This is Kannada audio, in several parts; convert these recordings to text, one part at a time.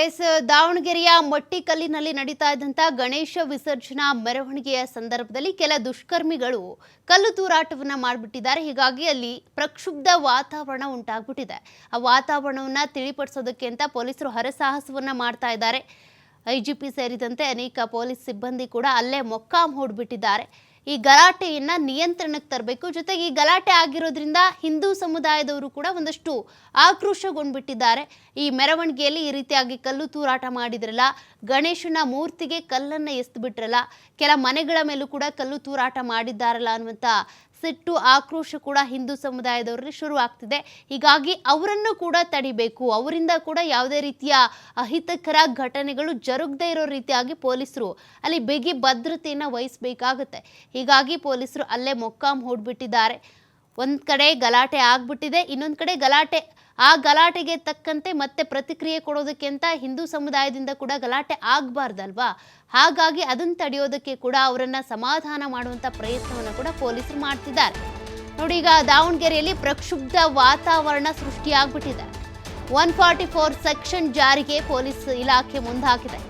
ಎಸ್, ದಾವಣಗೆರೆಯ ಮಟ್ಟಿಕಲ್ಲಿನಲ್ಲಿ ನಡೀತಾ ಇದ್ದಂಥ ಗಣೇಶ ವಿಸರ್ಜನಾ ಮೆರವಣಿಗೆಯ ಸಂದರ್ಭದಲ್ಲಿ ಕೆಲ ದುಷ್ಕರ್ಮಿಗಳು ಕಲ್ಲು ತೂರಾಟವನ್ನು ಮಾಡಿಬಿಟ್ಟಿದ್ದಾರೆ. ಹೀಗಾಗಿ ಅಲ್ಲಿ ಪ್ರಕ್ಷುಬ್ಧ ವಾತಾವರಣ ಉಂಟಾಗ್ಬಿಟ್ಟಿದೆ. ಆ ವಾತಾವರಣವನ್ನು ತಿಳಿಪಡಿಸೋದಕ್ಕೆ ಅಂತ ಪೊಲೀಸರು ಹರಸಾಹಸವನ್ನು ಮಾಡ್ತಾ ಇದ್ದಾರೆ. ಐಜಿಪಿ ಸೇರಿದಂತೆ ಅನೇಕ ಪೊಲೀಸ್ ಸಿಬ್ಬಂದಿ ಕೂಡ ಅಲ್ಲೇ ಮೊಕ್ಕಾಂ ಹೂಡ್ಬಿಟ್ಟಿದ್ದಾರೆ ಈ ಗಲಾಟೆಯನ್ನ ನಿಯಂತ್ರಣಕ್ಕೆ ತರಬೇಕು. ಜೊತೆಗೆ ಈ ಗಲಾಟೆ ಆಗಿರೋದ್ರಿಂದ ಹಿಂದೂ ಸಮುದಾಯದವರು ಕೂಡ ಒಂದಷ್ಟು ಆಕ್ರೋಶಗೊಂಡ್ಬಿಟ್ಟಿದ್ದಾರೆ. ಈ ಮೆರವಣಿಗೆಯಲ್ಲಿ ಈ ರೀತಿಯಾಗಿ ಕಲ್ಲು ತೂರಾಟ ಮಾಡಿದ್ರಲ್ಲ, ಗಣೇಶನ ಮೂರ್ತಿಗೆ ಕಲ್ಲನ್ನು ಎಸ್ದುಬಿಟ್ರಲ್ಲ, ಕೆಲ ಮನೆಗಳ ಮೇಲೂ ಕೂಡ ಕಲ್ಲು ತೂರಾಟ ಮಾಡಿದ್ದಾರಲ್ಲ ಅನ್ನುವಂಥ ಸಿಟ್ಟು ಆಕ್ರೋಶ ಕೂಡ ಹಿಂದೂ ಸಮುದಾಯದವರಲ್ಲಿ ಶುರು ಆಗ್ತಿದೆ ಹೀಗಾಗಿ ಅವರನ್ನು ಕೂಡ ತಡಿಬೇಕು. ಅವರಿಂದ ಕೂಡ ಯಾವುದೇ ರೀತಿಯ ಅಹಿತಕರ ಘಟನೆಗಳು ಜರುಗದೇ ಇರೋ ರೀತಿಯಾಗಿ ಪೊಲೀಸರು ಅಲ್ಲಿ ಬಿಗಿ ಭದ್ರತೆಯನ್ನು ವಹಿಸಬೇಕಾಗುತ್ತೆ. ಹೀಗಾಗಿ ಪೊಲೀಸರು ಅಲ್ಲೇ ಮೊಕ್ಕಾಂ ಹೂಡ್ಬಿಟ್ಟಿದ್ದಾರೆ ಒಂದು ಕಡೆ ಗಲಾಟೆ ಆಗ್ಬಿಟ್ಟಿದೆ, ಇನ್ನೊಂದು ಕಡೆ ಗಲಾಟೆ ಆ ಗಲಾಟೆಗೆ ತಕ್ಕಂತೆ ಮತ್ತೆ ಪ್ರತಿಕ್ರಿಯೆ ಕೊಡೋದಕ್ಕೆ ಅಂತ ಹಿಂದೂ ಸಮುದಾಯದಿಂದ ಕೂಡ ಗಲಾಟೆ ಆಗಬಾರ್ದಲ್ವಾ? ಹಾಗಾಗಿ ಅದನ್ನು ತಡೆಯೋದಕ್ಕೆ ಕೂಡ ಅವರನ್ನ ಸಮಾಧಾನ ಮಾಡುವಂಥ ಪ್ರಯತ್ನವನ್ನು ಕೂಡ ಪೊಲೀಸರು ಮಾಡ್ತಿದ್ದಾರೆ. ನೋಡಿ ಈಗ ದಾವಣಗೆರೆಯಲ್ಲಿ ಪ್ರಕ್ಷುಬ್ಧ ವಾತಾವರಣ ಸೃಷ್ಟಿಯಾಗ್ಬಿಟ್ಟಿದೆ. ಒನ್ ಫಾರ್ಟಿ ಫೋರ್ ಸೆಕ್ಷನ್ ಜಾರಿಗೆ ಪೊಲೀಸ್ ಇಲಾಖೆ ಮುಂದಾಗಿದೆ.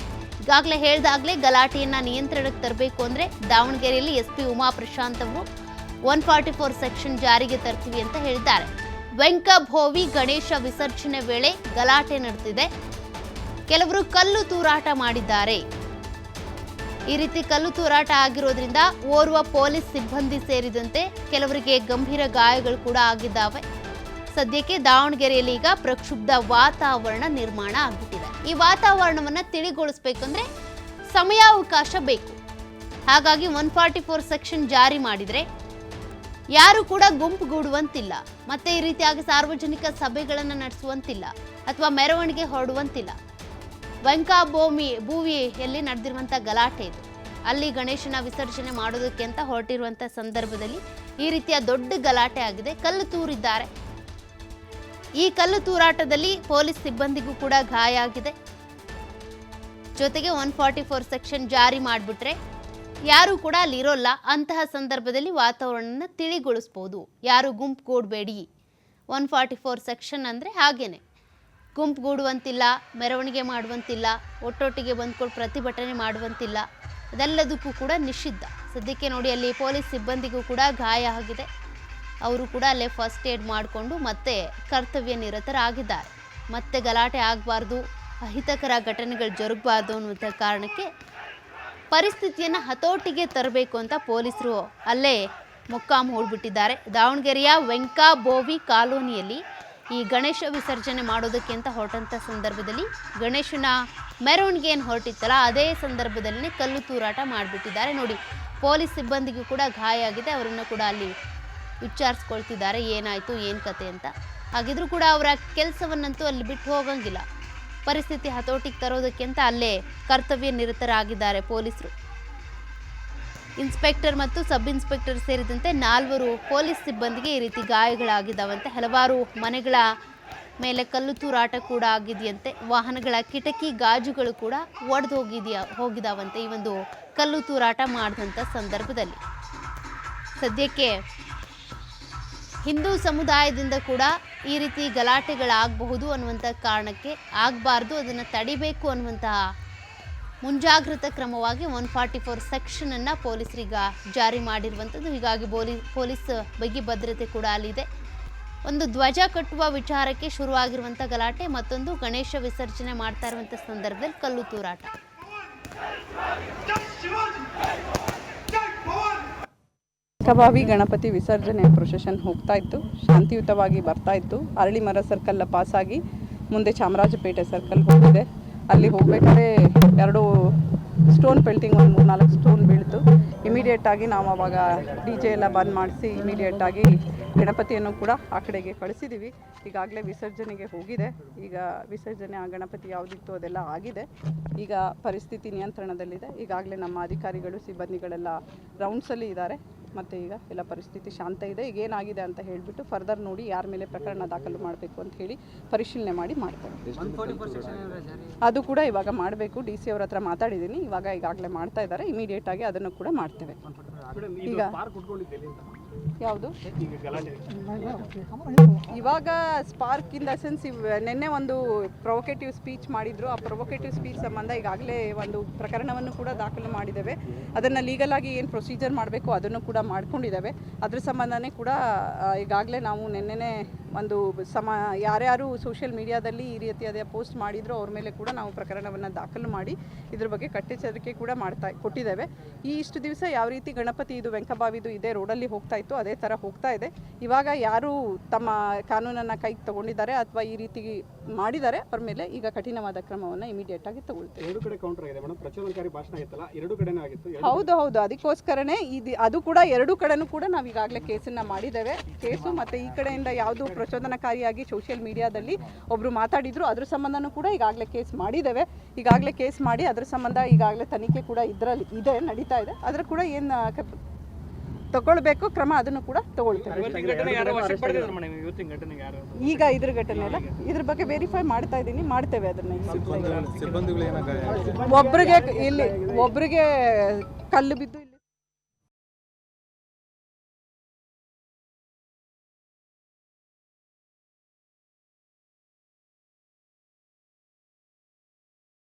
ಈಗಾಗಲೇ ಹೇಳ್ದಾಗಲೇ ಗಲಾಟೆಯನ್ನ ನಿಯಂತ್ರಣಕ್ಕೆ ತರಬೇಕು ಅಂದ್ರೆ ದಾವಣಗೆರೆಯಲ್ಲಿ ಎಸ್ ಪಿ ಉಮಾ ಪ್ರಶಾಂತ್ ಅವರು ಒನ್ ಫಾರ್ಟಿ ಫೋರ್ ಸೆಕ್ಷನ್ ಜಾರಿಗೆ ತರ್ತೀವಿ ಅಂತ ಹೇಳಿದ್ದಾರೆ. ವೆಂಕಭೋವಿ ಗಣೇಶ ವಿಸರ್ಜನೆ ವೇಳೆ ಗಲಾಟೆ ನಡೆದಿದೆ. ಕೆಲವರು ಕಲ್ಲು ತೂರಾಟ ಮಾಡಿದ್ದಾರೆ. ಈ ರೀತಿ ಕಲ್ಲು ತೂರಾಟ ಆಗಿರೋದ್ರಿಂದ ಓರ್ವ ಪೊಲೀಸ್ ಸಿಬ್ಬಂದಿ ಸೇರಿದಂತೆ ಕೆಲವರಿಗೆ ಗಂಭೀರ ಗಾಯಗಳು ಕೂಡ ಆಗಿದ್ದಾವೆ. ಸದ್ಯಕ್ಕೆ ದಾವಣಗೆರೆಯಲ್ಲಿ ಈಗ ಪ್ರಕ್ಷುಬ್ಧ ವಾತಾವರಣ ನಿರ್ಮಾಣ ಆಗುತ್ತಿದೆ ಈ ವಾತಾವರಣವನ್ನ ತಿಳಿಗೊಳಿಸ್ಬೇಕಂದ್ರೆ ಸಮಯಾವಕಾಶ ಬೇಕು. ಹಾಗಾಗಿ ಒನ್ ಫಾರ್ಟಿ ಫೋರ್ ಸೆಕ್ಷನ್ ಜಾರಿ ಮಾಡಿದ್ರೆ ಯಾರು ಕೂಡ ಗುಂಪುಗೂಡುವಂತಿಲ್ಲ ಮತ್ತೆ ಈ ರೀತಿಯಾಗಿ ಸಾರ್ವಜನಿಕ ಸಭೆಗಳನ್ನು ನಡೆಸುವಂತಿಲ್ಲ ಅಥವಾ ಮೆರವಣಿಗೆ ಹೊರಡುವಂತಿಲ್ಲ. ವೆಂಕಾಭೂಮಿ ಭೂವಿಯಲ್ಲಿ ನಡೆದಿರುವಂಥ ಗಲಾಟೆ ಇದು. ಅಲ್ಲಿ ಗಣೇಶನ ವಿಸರ್ಜನೆ ಮಾಡೋದಕ್ಕೆ ಅಂತ ಹೊರಟಿರುವಂಥ ಸಂದರ್ಭದಲ್ಲಿ ಈ ರೀತಿಯ ದೊಡ್ಡ ಗಲಾಟೆ ಆಗಿದೆ. ಕಲ್ಲು ತೂರಿದ್ದಾರೆ. ಈ ಕಲ್ಲು ತೂರಾಟದಲ್ಲಿ ಪೊಲೀಸ್ ಸಿಬ್ಬಂದಿಗೂ ಕೂಡ ಗಾಯ ಆಗಿದೆ. ಜೊತೆಗೆ ಒನ್ ಫಾರ್ಟಿ ಫೋರ್ ಸೆಕ್ಷನ್ ಜಾರಿ ಮಾಡಿಬಿಟ್ರೆ ಯಾರು ಕೂಡ ಅಲ್ಲಿ ಇರೋಲ್ಲ ಅಂತಹ ಸಂದರ್ಭದಲ್ಲಿ ವಾತಾವರಣನ ತಿಳಿಗೊಳಿಸ್ಬೋದು. ಯಾರು ಗುಂಪುಗೂಡಬೇಡಿ ಒನ್ ಫಾರ್ಟಿ ಫೋರ್ ಸೆಕ್ಷನ್ ಅಂದರೆ ಹಾಗೇನೆ. ಗುಂಪುಗೂಡುವಂತಿಲ್ಲ ಮೆರವಣಿಗೆ ಮಾಡುವಂತಿಲ್ಲ, ಒಟ್ಟೊಟ್ಟಿಗೆ ಬಂದ್ಕೊಂಡು ಪ್ರತಿಭಟನೆ ಮಾಡುವಂತಿಲ್ಲ. ಅದೆಲ್ಲದಕ್ಕೂ ಕೂಡ ನಿಷಿದ್ಧ. ಸದ್ಯಕ್ಕೆ ನೋಡಿ ಅಲ್ಲಿ ಪೊಲೀಸ್ ಸಿಬ್ಬಂದಿಗೂ ಕೂಡ ಗಾಯ ಆಗಿದೆ. ಅವರು ಕೂಡ ಅಲ್ಲೇ ಫಸ್ಟ್ ಏಡ್ ಮಾಡಿಕೊಂಡು ಮತ್ತೆ ಕರ್ತವ್ಯ ನಿರತರಾಗಿದ್ದಾರೆ. ಮತ್ತೆ ಗಲಾಟೆ ಆಗಬಾರ್ದು, ಅಹಿತಕರ ಘಟನೆಗಳು ಜರುಗಬಾರ್ದು ಅನ್ನುವಂಥ ಕಾರಣಕ್ಕೆ ಪರಿಸ್ಥಿತಿಯನ್ನು ಹತೋಟಿಗೆ ತರಬೇಕು ಅಂತ ಪೊಲೀಸರು ಅಲ್ಲೇ ಮುಕ್ಕಾಮ್ ಹೂಡ್ಬಿಟ್ಟಿದ್ದಾರೆ ದಾವಣಗೆರೆಯ ವೆಂಕಾ ಬೋವಿ ಕಾಲೋನಿಯಲ್ಲಿ ಈ ಗಣೇಶ ವಿಸರ್ಜನೆ ಮಾಡೋದಕ್ಕೆ ಅಂತ ಹೊರಟಂಥ ಸಂದರ್ಭದಲ್ಲಿ ಗಣೇಶನ ಮೆರವಣಿಗೆಯನ್ನು ಹೊರಟಿತ್ತಲ್ಲ, ಅದೇ ಸಂದರ್ಭದಲ್ಲಿ ಕಲ್ಲು ತೂರಾಟ ಮಾಡಿಬಿಟ್ಟಿದ್ದಾರೆ. ನೋಡಿ, ಪೊಲೀಸ್ ಸಿಬ್ಬಂದಿಗೂ ಕೂಡ ಗಾಯ ಆಗಿದೆ. ಅವರನ್ನು ಕೂಡ ಅಲ್ಲಿ ವಿಚಾರಿಸ್ಕೊಳ್ತಿದ್ದಾರೆ ಏನಾಯಿತು, ಏನು ಕತೆ ಅಂತ. ಹಾಗಿದ್ರೂ ಕೂಡ ಅವರ ಕೆಲಸವನ್ನಂತೂ ಅಲ್ಲಿ ಬಿಟ್ಟು ಹೋಗಂಗಿಲ್ಲ. ಪರಿಸ್ಥಿತಿ ಹತೋಟಿಗೆ ತರೋದಕ್ಕಿಂತ ಅಲ್ಲೇ ಕರ್ತವ್ಯ ನಿರತರಾಗಿದ್ದಾರೆ ಪೊಲೀಸರು. ಇನ್ಸ್ಪೆಕ್ಟರ್ ಮತ್ತು ಸಬ್ ಇನ್ಸ್ಪೆಕ್ಟರ್ ಸೇರಿದಂತೆ ನಾಲ್ವರು ಪೊಲೀಸ್ ಸಿಬ್ಬಂದಿಗೆ ಈ ರೀತಿ ಗಾಯಗಳಾಗಿದ್ದಾವಂತೆ. ಹಲವಾರು ಮನೆಗಳ ಮೇಲೆ ಕಲ್ಲು ತೂರಾಟ ಕೂಡ ಆಗಿದೆಯಂತೆ. ವಾಹನಗಳ ಕಿಟಕಿ ಗಾಜುಗಳು ಕೂಡ ಒಡೆದು ಹೋಗಿದೆಯಾ ಹೋಗಿದಾವಂತೆ ಈ ಒಂದು ಕಲ್ಲು ತೂರಾಟ ಮಾಡಿದಂಥ ಸಂದರ್ಭದಲ್ಲಿ. ಸದ್ಯಕ್ಕೆ ಹಿಂದೂ ಸಮುದಾಯದಿಂದ ಕೂಡ ಈ ರೀತಿ ಗಲಾಟೆಗಳಾಗಬಹುದು ಅನ್ನುವಂಥ ಕಾರಣಕ್ಕೆ ಆಗಬಾರ್ದು, ಅದನ್ನು ತಡಿಬೇಕು ಅನ್ನುವಂತಹ ಮುಂಜಾಗ್ರತಾ ಕ್ರಮವಾಗಿ ಒನ್ ಫಾರ್ಟಿ ಫೋರ್ ಸೆಕ್ಷನನ್ನು ಪೊಲೀಸರೀಗ ಜಾರಿ ಮಾಡಿರುವಂಥದ್ದು. ಹೀಗಾಗಿ ಪೊಲೀ, ಪೊಲೀಸ್ ಬಗ್ಗೆ ಭದ್ರತೆ ಕೂಡ ಅಲ್ಲಿದೆ. ಒಂದು ಧ್ವಜ ಕಟ್ಟುವ ವಿಚಾರಕ್ಕೆ ಶುರುವಾಗಿರುವಂಥ ಗಲಾಟೆ, ಮತ್ತೊಂದು ಗಣೇಶ ವಿಸರ್ಜನೆ ಮಾಡ್ತಾ ಇರುವಂಥ ಸಂದರ್ಭದಲ್ಲಿ ಕಲ್ಲು ತೂರಾಟ. ಕಬಾವಿ ಗಣಪತಿ ವಿಸರ್ಜನೆ ಪ್ರೊಸೆಷನ್ ಹೋಗ್ತಾ ಇತ್ತು. ಶಾಂತಿಯುತವಾಗಿ ಬರ್ತಾ ಇತ್ತು. ಅರಳಿಮರ ಸರ್ಕಲ್ ಪಾಸಾಗಿ ಮುಂದೆ ಚಾಮರಾಜಪೇಟೆ ಸರ್ಕಲ್ ಹೋಗಿದೆ. ಅಲ್ಲಿ ಹೋಗ್ಬೇಕಾದ್ರೆ ಎರಡು ಸ್ಟೋನ್ ಪೆಲ್ಟಿಂಗ್ ಒಂದು ಮೂರು ನಾಲ್ಕು ಸ್ಟೋನ್ ಬೀಳ್ತು. ಇಮಿಡಿಯೇಟ್ ಆಗಿ ನಾವು ಅವಾಗ ಡಿ ಜೆ ಎಲ್ಲ ಬಂದ್ ಮಾಡಿಸಿ ಇಮಿಡಿಯೇಟ್ ಆಗಿ ಗಣಪತಿಯನ್ನು ಕೂಡ ಆ ಕಡೆಗೆ ಕಳಿಸಿದ್ದೀವಿ ಈಗಾಗಲೇ ವಿಸರ್ಜನೆಗೆ ಹೋಗಿದೆ. ಈಗ ವಿಸರ್ಜನೆ ಆ ಗಣಪತಿ ಯಾವುದಿತ್ತು ಅದೆಲ್ಲ ಆಗಿದೆ. ಈಗ ಪರಿಸ್ಥಿತಿ ನಿಯಂತ್ರಣದಲ್ಲಿದೆ. ಈಗಾಗಲೇ ನಮ್ಮ ಅಧಿಕಾರಿಗಳು, ಸಿಬ್ಬಂದಿಗಳೆಲ್ಲ ರೌಂಡ್ಸಲ್ಲಿ ಇದ್ದಾರೆ. ಮತ್ತು ಈಗ ಎಲ್ಲ ಪರಿಸ್ಥಿತಿ ಶಾಂತ ಇದೆ. ಈಗ ಏನಾಗಿದೆ ಅಂತ ಹೇಳಿಬಿಟ್ಟು ಫರ್ದರ್ ನೋಡಿ ಯಾರ ಮೇಲೆ ಪ್ರಕರಣ ದಾಖಲು ಮಾಡಬೇಕು ಅಂತ ಹೇಳಿ ಪರಿಶೀಲನೆ ಮಾಡಿ ಮಾಡ್ತಾರೆ ಅದು ಕೂಡ ಇವಾಗ ಮಾಡಬೇಕು. ಡಿ ಸಿ ಅವ್ರ ಹತ್ರ ಮಾತಾಡಿದ್ದೀನಿ. ಇವಾಗ ಈಗಾಗಲೇ ಮಾಡ್ತಾ ಇದ್ದಾರೆ. ಇಮಿಡಿಯೇಟ್ ಆಗಿ ಅದನ್ನು ಕೂಡ ಮಾಡ್ತೇವೆ. ಈಗ? ಯಾವುದು? ಇವಾಗ ಸ್ಪಾರ್ಕ್ ಇನ್ ದ ಸೆನ್ಸ್ ನಿನ್ನೆ ಒಂದು ಪ್ರೊವೊಕೇಟಿವ್ ಸ್ಪೀಚ್ ಮಾಡಿದ್ರು. ಆ ಪ್ರೊವೊಕೇಟಿವ್ ಸ್ಪೀಚ್ ಸಂಬಂಧ ಈಗಾಗಲೇ ಒಂದು ಪ್ರಕರಣವನ್ನು ಕೂಡ ದಾಖಲು ಮಾಡಿದ್ದೇವೆ. ಅದನ್ನು ಲೀಗಲ್ ಆಗಿ ಏನು ಪ್ರೊಸೀಜರ್ ಮಾಡಬೇಕು ಅದನ್ನು ಕೂಡ ಮಾಡ್ಕೊಂಡಿದ್ದೇವೆ. ಅದ್ರ ಸಂಬಂಧನೇ ಕೂಡ ಈಗಾಗಲೇ ನಾವು ನಿನ್ನೆನೇ ಒಂದು ಸಮ ಯಾರ್ಯಾರು ಸೋಷಿಯಲ್ ಮೀಡಿಯಾದಲ್ಲಿ ಈ ರೀತಿಯಾದ ಪೋಸ್ಟ್ ಮಾಡಿದ್ರು ಅವ್ರ ಮೇಲೆ ಕೂಡ ನಾವು ಪ್ರಕರಣವನ್ನು ದಾಖಲು ಮಾಡಿ ಇದ್ರ ಬಗ್ಗೆ ಕಟ್ಟೆಚ್ಚರಿಕೆ ಕೂಡ ಮಾಡ್ತಾ ಕೊಟ್ಟಿದ್ದೇವೆ. ಈ ಇಷ್ಟು ದಿವಸ ಯಾವ ರೀತಿ ಗಣಪತಿ ಇದು ವೆಂಕಬಾವಿದು ಇದೇ ರೋಡಲ್ಲಿ ಹೋಗ್ತಾ ಇತ್ತು ಅದೇ ಥರ ಹೋಗ್ತಾ ಇದೆ. ಇವಾಗ ಯಾರು ತಮ್ಮ ಕಾನೂನನ್ನು ಕೈಗೆ ತಗೊಂಡಿದ್ದಾರೆ ಅಥವಾ ಈ ರೀತಿ ಮಾಡಿದ್ದಾರೆ ಅವ್ರ ಮೇಲೆ ಈಗ ಕಠಿಣವಾದ ಕ್ರಮವನ್ನು ಇಮಿಡಿಯೇಟ್ ಆಗಿ ತಗೊಳ್ತೇವೆ. ಎರಡು ಕಡೆ ಕೌಂಟರ್ ಆಗಿದೆ ಮೇಡಮ್ ಪ್ರಚೋದನಕಾರಿ ಭಾಷಣ ಇತ್ತಲ್ಲ ಎರಡು ಕಡೆನೂ ಆಗಿತ್ತು ಹೌದು ಹೌದು. ಅದಕ್ಕೋಸ್ಕರನೇ ಇದು ಅದು ಕೂಡ ಎರಡು ಕಡೆನೂ ಕೂಡ ನಾವು ಈಗಾಗಲೇ ಕೇಸನ್ನು ಮಾಡಿದ್ದೇವೆ. ಕೇಸು ಮತ್ತು ಈ ಕಡೆಯಿಂದ ಯಾವುದು ಪ್ರಚೋದನಕಾರಿಯಾಗಿ ಸೋಷಿಯಲ್ ಮೀಡಿಯಾದಲ್ಲಿ ಒಬ್ಬರು ಮಾತಾಡಿದ್ರು. ಅದ್ರ ಸಂಬಂಧನೂ ಕೂಡ ಈಗಾಗಲೇ ಕೇಸ್ ಮಾಡಿದ್ದೇವೆ. ಈಗಾಗಲೇ ಕೇಸ್ ಮಾಡಿ ಅದ್ರ ಸಂಬಂಧ ಈಗಾಗಲೇ ತನಿಖೆ ಕೂಡ ಇದರಲ್ಲಿ ಇದೆ ನಡೀತಾ ಇದೆ. ಅದ್ರ ಕೂಡ ಏನು ತಗೊಳ್ಬೇಕು ಕ್ರಮ ಅದನ್ನು ಕೂಡ ತಗೊಳ್ತೇವೆ. ಈಗ ಇದ್ರ ಘಟನೆ ಅಲ್ಲ. ಇದ್ರ ಬಗ್ಗೆ ವೆರಿಫೈ ಮಾಡ್ತಾ ಇದ್ದೀನಿ ಮಾಡ್ತೇವೆ ಅದನ್ನ. ಒಬ್ರಿಗೆ ಇಲ್ಲಿ ಒಬ್ರಿಗೆ ಕಲ್ಲು ಬಿದ್ದು